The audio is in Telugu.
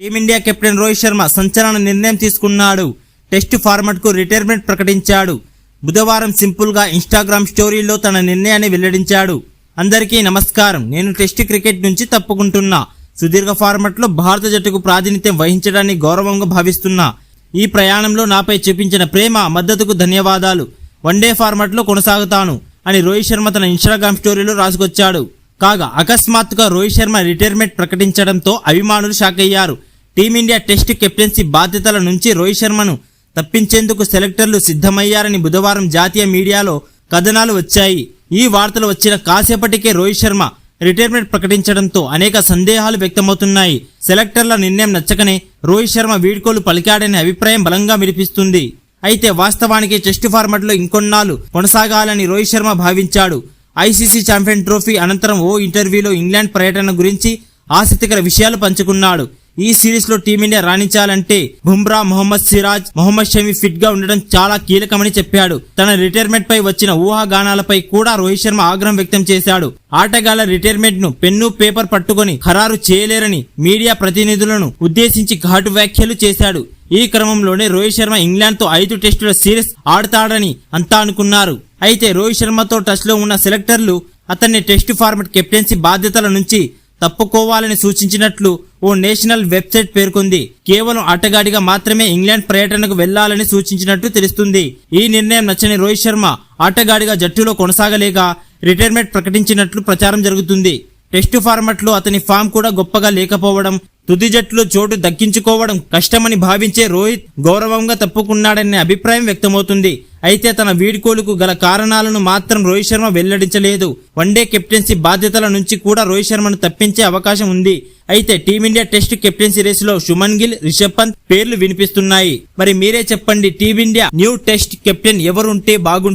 టీమిండియా కెప్టెన్ రోహిత్ శర్మ సంచలన నిర్ణయం తీసుకున్నాడు. టెస్ట్ ఫార్మాట్కు రిటైర్మెంట్ ప్రకటించాడు. బుధవారం సింపుల్గా ఇన్స్టాగ్రామ్ స్టోరీలో తన నిర్ణయాన్ని వెల్లడించాడు. అందరికీ నమస్కారం. నేను టెస్ట్ క్రికెట్ నుంచి తప్పుకుంటున్నా. సుదీర్ఘ ఫార్మాట్లో భారత జట్టుకు ప్రాతినిధ్యం వహించడాన్ని గౌరవంగా భావిస్తున్నా. ఈ ప్రయాణంలో నాపై చూపించిన ప్రేమ మద్దతుకు ధన్యవాదాలు. వన్డే ఫార్మాట్లో కొనసాగుతాను అని రోహిత్ శర్మ తన ఇన్స్టాగ్రామ్ స్టోరీలో రాసుకొచ్చాడు. కాగా అకస్మాత్తుగా రోహిత్ శర్మ రిటైర్మెంట్ ప్రకటించడంతో అభిమానులు షాక్ అయ్యారు టీమిండియా టెస్ట్ కెప్టెన్సీ బాధ్యతల నుంచి రోహిత్ శర్మను తప్పించేందుకు సెలెక్టర్లు సిద్ధమయ్యారని బుధవారం జాతీయ మీడియాలో కథనాలు వచ్చాయి. ఈ వార్తలు వచ్చిన కాసేపటికే రోహిత్ శర్మ రిటైర్మెంట్ ప్రకటించడంతో అనేక సందేహాలు వ్యక్తమవుతున్నాయి. సెలెక్టర్ల నిర్ణయం నచ్చకనే రోహిత్ శర్మ వీడ్కోలు పలికాడనే అభిప్రాయం బలంగా వినిపిస్తుంది. అయితే వాస్తవానికి టెస్ట్ ఫార్మాట్లో ఇంకొన్నాళ్ళు కొనసాగాలని రోహిత్ శర్మ భావించాడు. ఐసీసీ ఛాంపియన్ ట్రోఫీ అనంతరం ఓ ఇంటర్వ్యూలో ఇంగ్లాండ్ పర్యటన గురించి ఆసక్తికర విషయాలు పంచుకున్నాడు. ఈ సిరీస్లో టీమిండియా రాణించాలంటే బుమ్రా మొహమ్మద్ సిరాజ్ మొహమ్మద్ షమి ఫిట్గా ఉండడం చాలా కీలకమని చెప్పాడు. తన రిటైర్మెంట్ పై వచ్చిన ఊహాగానాలపై కూడా రోహిత్ శర్మ ఆగ్రహం వ్యక్తం చేశాడు. ఆటగాళ్ళ రిటైర్మెంట్ను పెన్ను పేపర్ పట్టుకొని ఖరారు చేయలేరని మీడియా ప్రతినిధులను ఉద్దేశించి ఘాటు వ్యాఖ్యలు చేశాడు. ఈ క్రమంలోనే రోహిత్ శర్మ ఇంగ్లాండ్తో ఐదు టెస్టుల సిరీస్ ఆడతాడని అంతా అనుకున్నారు. అయితే రోహిత్ శర్మతో టచ్లో ఉన్న సెలెక్టర్లు అతన్ని టెస్ట్ ఫార్మెట్ కెప్టెన్సీ బాధ్యతల నుంచి తప్పుకోవాలని సూచించినట్లు ఓ నేషనల్ వెబ్సైట్ పేర్కొంది. కేవలం ఆటగాడిగా మాత్రమే ఇంగ్లాండ్ పర్యటనకు వెళ్ళాలని సూచించినట్టు తెలుస్తుంది. ఈ నిర్ణయం నచ్చని రోహిత్ శర్మ ఆటగాడిగా జట్టులో కొనసాగలేక రిటైర్మెంట్ ప్రకటించినట్లు ప్రచారం జరుగుతుంది. టెస్టు ఫార్మాట్లో అతని ఫామ్ కూడా గొప్పగా లేకపోవడం తుది జట్టులో చోటు దక్కించుకోవడం కష్టమని భావించే రోహిత్ గౌరవంగా తప్పుకున్నాడనే అభిప్రాయం వ్యక్తమవుతుంది. అయితే తన వీడ్కోలుకు గల కారణాలను మాత్రం రోహిత్ శర్మ వెల్లడించలేదు. వన్డే కెప్టెన్సీ బాధ్యతల నుంచి కూడా రోహిత్ శర్మను తప్పించే అవకాశం ఉంది. అయితే టీమిండియా టెస్ట్ కెప్టెన్సీ రేసులో శుమన్ గిల్ రిషబ్ పంత్ పేర్లు వినిపిస్తున్నాయి. మరి మీరే చెప్పండి టీమిండియా న్యూ టెస్ట్ కెప్టెన్ ఎవరుంటే బాగుంటుంది?